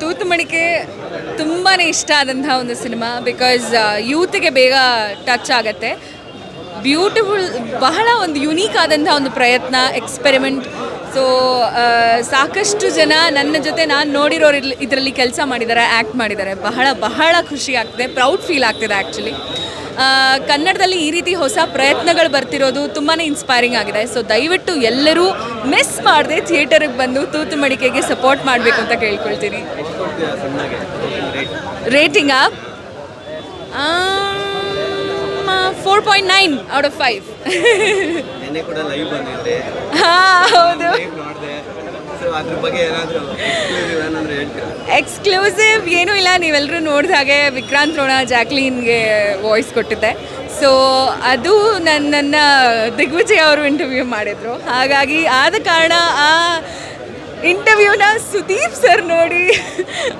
ತೂತು ಮಡಿಕೆ ತುಂಬಾ ಇಷ್ಟ ಆದಂತಹ ಒಂದು ಸಿನಿಮಾ ಬಿಕಾಸ್ ಯೂತ್ಗೆ ಬೇಗ ಟಚ್ ಆಗುತ್ತೆ. ಬ್ಯೂಟಿಫುಲ್ ಬಹಳ ಒಂದು ಯುನೀಕ್ ಆದಂಥ ಒಂದು ಪ್ರಯತ್ನ ಎಕ್ಸ್ಪೆರಿಮೆಂಟ್ ಸೊ ಸಾಕಷ್ಟು ಜನ ನನ್ನ ಜೊತೆ ನಾನು ನೋಡಿರೋರು ಇದರಲ್ಲಿ ಕೆಲಸ ಮಾಡಿದ್ದಾರೆ ಆ್ಯಕ್ಟ್ ಮಾಡಿದ್ದಾರೆ. ಬಹಳ ಬಹಳ ಖುಷಿ ಆಗ್ತದೆ ಪ್ರೌಡ್ ಫೀಲ್ ಆಗ್ತಿದೆ ಆ್ಯಕ್ಚುಲಿ ಕನ್ನಡದಲ್ಲಿ ಈ ರೀತಿ ಹೊಸ ಪ್ರಯತ್ನಗಳು ಬರ್ತಿರೋದು ತುಂಬಾ ಇನ್ಸ್ಪೈರಿಂಗ್ ಆಗಿದೆ. ಸೊ ದಯವಿಟ್ಟು ಎಲ್ಲರೂ ಮಿಸ್ ಮಾಡದೆ ಥಿಯೇಟರ್ಗೆ ಬಂದು ತೂತು ಮಡಿಕೆಗೆ ಸಪೋರ್ಟ್ ಮಾಡಬೇಕು ಅಂತ ಕೇಳ್ಕೊಳ್ತೀನಿ. ರೇಟಿಂಗಾ four point nine out of five ಹಾಂ ಹೌದು. ಎಕ್ಸ್ಕ್ಲೂಸಿವ್ ಏನೂ ಇಲ್ಲ ನೀವೆಲ್ಲರೂ ನೋಡಿದ ಹಾಗೆ ವಿಕ್ರಾಂತ್ ರೋಣ ಜಾಕ್ಲಿನ್ಗೆ ವಾಯ್ಸ್ ಕೊಟ್ಟಿದ್ದೆ. ಸೊ ಅದು ನನ್ನನ್ನು ದಿಗ್ವಿಜಯ್ ಅವರು ಇಂಟರ್ವ್ಯೂ ಮಾಡಿದರು. ಹಾಗಾಗಿ ಆದ ಕಾರಣ ಆ ಇಂಟರ್ವ್ಯೂನ ಸುದೀಪ್ ಸರ್ ನೋಡಿ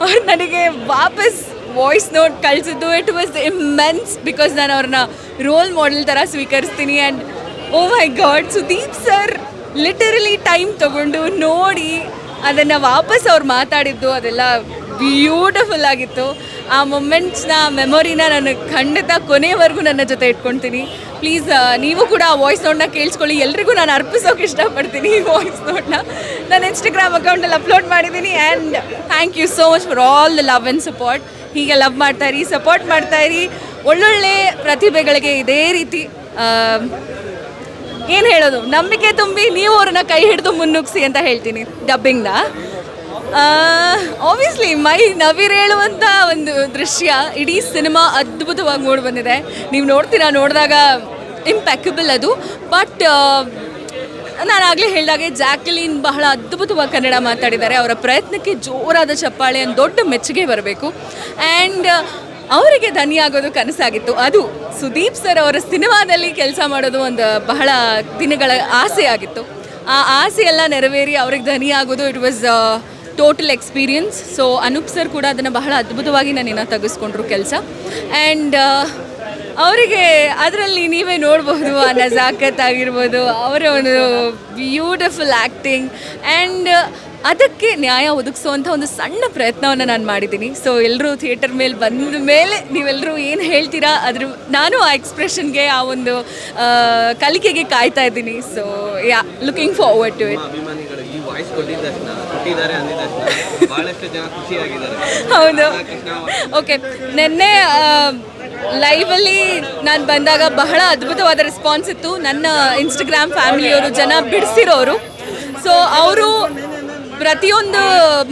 ಅವ್ರು ನನಗೆ ವಾಪಸ್ ವಾಯ್ಸ್ ನೋಟ್ ಕಳಿಸಿದ್ದು. ಇಟ್ ವಾಸ್ ಇಮ್ಮೆನ್ಸ್ ಬಿಕಾಸ್ ನಾನು ಅವ್ರನ್ನ ರೋಲ್ ಮಾಡೆಲ್ ಥರ ಸ್ವೀಕರಿಸ್ತೀನಿ and oh my god Sudeep sir literally time ತಗೊಂಡು ನೋಡಿ ಅದನ್ನು ವಾಪಸ್ ಅವ್ರು ಮಾತಾಡಿದ್ದು ಅದೆಲ್ಲ ಬ್ಯೂಟಿಫುಲ್ ಆಗಿತ್ತು. ಆ ಮೊಮೆಂಟ್ಸ್ನ ಮೆಮೊರಿನ ನಾನು ಖಂಡಿತ ಕೊನೆವರೆಗೂ ನನ್ನ ಜೊತೆ ಇಟ್ಕೊಳ್ತೀನಿ ಪ್ಲೀಸ್ ನೀವು ಕೂಡ ಆ ವಾಯ್ಸ್ ನೋಟ್ನ ಕೇಳಿಸ್ಕೊಳ್ಳಿ. ಎಲ್ರಿಗೂ ನಾನು ಅರ್ಪಿಸೋಕೆ ಇಷ್ಟಪಡ್ತೀನಿ ಈ ವಾಯ್ಸ್ ನೋಟ್ನ ನಾನು ಇನ್ಸ್ಟಾಗ್ರಾಮ್ ಅಕೌಂಟಲ್ಲಿ ಅಪ್ಲೋಡ್ ಮಾಡಿದ್ದೀನಿ and thank you so much for all the love and support ಹೀಗೆ ಲವ್ ಮಾಡ್ತಾ ಇರಿ ಸಪೋರ್ಟ್ ಮಾಡ್ತಾ ಇರಿ. ಒಳ್ಳೊಳ್ಳೆ ಪ್ರತಿಭೆಗಳಿಗೆ ಇದೇ ರೀತಿ ಏನು ಹೇಳೋದು? ನಂಬಿಕೆ ತುಂಬಿ ನೀವು ಅವ್ರನ್ನ ಕೈ ಹಿಡಿದು ಮುನ್ನುಗ್ಸಿ ಅಂತ ಹೇಳ್ತೀನಿ ಡಬ್ಬಿಂಗ್ನ ಆಬ್ವಿಯಸ್ಲಿ ಮೈ ನವಿರೇಳುವಂಥ ಒಂದು ದೃಶ್ಯ ಇಡೀ ಸಿನಿಮಾ ಅದ್ಭುತವಾಗಿ ಮೂಡಿ ಬಂದಿದೆ. ನೀವು ನೋಡ್ತೀರಾ ನೋಡಿದಾಗ ಇಂಪ್ಯಾಕಬಲ್ ಅದು. ಬಟ್ ನಾನು ಆಗಲೇ ಹೇಳಿದಾಗೆ ಜಾಕ್ಲಿನ್ ಬಹಳ ಅದ್ಭುತವಾಗಿ ಕನ್ನಡ ಮಾತಾಡಿದ್ದಾರೆ. ಅವರ ಪ್ರಯತ್ನಕ್ಕೆ ಜೋರಾದ ಚಪ್ಪಾಳೆ, ಒಂದು ದೊಡ್ಡ ಮೆಚ್ಚುಗೆ ಬರಬೇಕು. ಆ್ಯಂಡ್ ಅವರಿಗೆ ಧನಿಯಾಗೋದು ಕನಸಾಗಿತ್ತು. ಅದು ಸುದೀಪ್ ಸರ್ ಅವರ ಸಿನಿಮಾದಲ್ಲಿ ಕೆಲಸ ಮಾಡೋದು ಒಂದು ಬಹಳ ದಿನಗಳ ಆಸೆ ಆಗಿತ್ತು. ಆ ಆಸೆ ಎಲ್ಲ ನೆರವೇರಿ ಅವ್ರಿಗೆ ಧನಿಯಾಗೋದು it was total experience so Anoop sir ಕೂಡ ಅದನ್ನು ಬಹಳ ಅದ್ಭುತವಾಗಿ ನನ್ನನ್ನು ತೆಗೆಸ್ಕೊಂಡ್ರು ಕೆಲಸ. ಆ್ಯಂಡ್ ಅವರಿಗೆ ಅದರಲ್ಲಿ ನೀವೇ ನೋಡ್ಬೋದು ಆ ನಜಾಕತ್ ಆಗಿರ್ಬೋದು ಅವರ ಒಂದು ಬ್ಯೂಟಿಫುಲ್ ಆ್ಯಕ್ಟಿಂಗ್ ಆ್ಯಂಡ್ ಅದಕ್ಕೆ ನ್ಯಾಯ ಒದಗಿಸುವಂಥ ಒಂದು ಸಣ್ಣ ಪ್ರಯತ್ನವನ್ನು ನಾನು ಮಾಡಿದ್ದೀನಿ. ಸೊ ಎಲ್ಲರೂ ಥಿಯೇಟರ್ ಮೇಲೆ ಬಂದ ಮೇಲೆ ನೀವೆಲ್ಲರೂ ಏನು ಹೇಳ್ತೀರಾ ಅದ್ರ ನಾನು ಆ ಎಕ್ಸ್ಪ್ರೆಷನ್ಗೆ ಆ ಒಂದು ಕಲಿಕೆಗೆ ಕಾಯ್ತಾ ಇದ್ದೀನಿ. So yeah looking forward to it ಹೌದು. ಓಕೆ ನಿನ್ನೆ ಲೈವಲ್ಲಿ ನಾನು ಬಂದಾಗ ಬಹಳ ಅದ್ಭುತವಾದ ರೆಸ್ಪಾನ್ಸ್ ಇತ್ತು. ನನ್ನ ಇನ್ಸ್ಟಾಗ್ರಾಮ್ ಫ್ಯಾಮಿಲಿಯವರು ಜನ ಬಿಡಿಸಿರೋರು. ಸೊ ಅವರು ಪ್ರತಿಯೊಂದು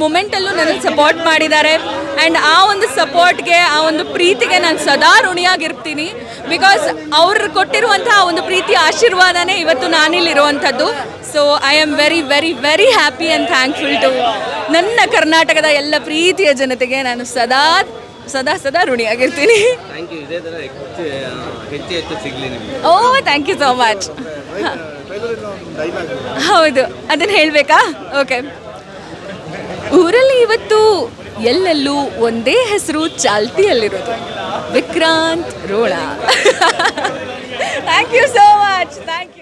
ಮೂಮೆಂಟಲ್ಲೂ ನನಗೆ ಸಪೋರ್ಟ್ ಮಾಡಿದ್ದಾರೆ. ಆ್ಯಂಡ್ ಆ ಒಂದು ಸಪೋರ್ಟ್ಗೆ ಆ ಒಂದು ಪ್ರೀತಿಗೆ ನಾನು ಸದಾ ಋಣಿಯಾಗಿರ್ತೀನಿ. ಬಿಕಾಸ್ ಅವ್ರು ಕೊಟ್ಟಿರುವಂಥ ಆ ಒಂದು ಪ್ರೀತಿ ಆಶೀರ್ವಾದನೇ ಇವತ್ತು ನಾನಿಲ್ಲಿರುವಂಥದ್ದು. So I am very very very happy and thankful to ನನ್ನ ಕರ್ನಾಟಕದ ಎಲ್ಲ ಪ್ರೀತಿಯ ಜನತೆಗೆ ನಾನು ಸದಾ ಸದಾ ಸದಾ ಋಣಿಯಾಗಿರ್ತೀನಿ ಥ್ಯಾಂಕ್ ಯು ಇದೇ ಥರ ಹೆಚ್ಚು ಹೆಚ್ಚು ಹೆಚ್ಚು ಸಿಗಲಿ ನಿಮಗೆ. Oh thank you so much ಹೌದು. ಅದನ್ನು ಹೇಳಬೇಕಾ? ಓಕೆ ಊರಲ್ಲಿ ಇವತ್ತು ಎಲ್ಲೆಲ್ಲೂ ಒಂದೇ ಹೆಸರು ಚಾಲ್ತಿಯಲ್ಲಿರೋದು. Vikrant Rona. Thank you so much thank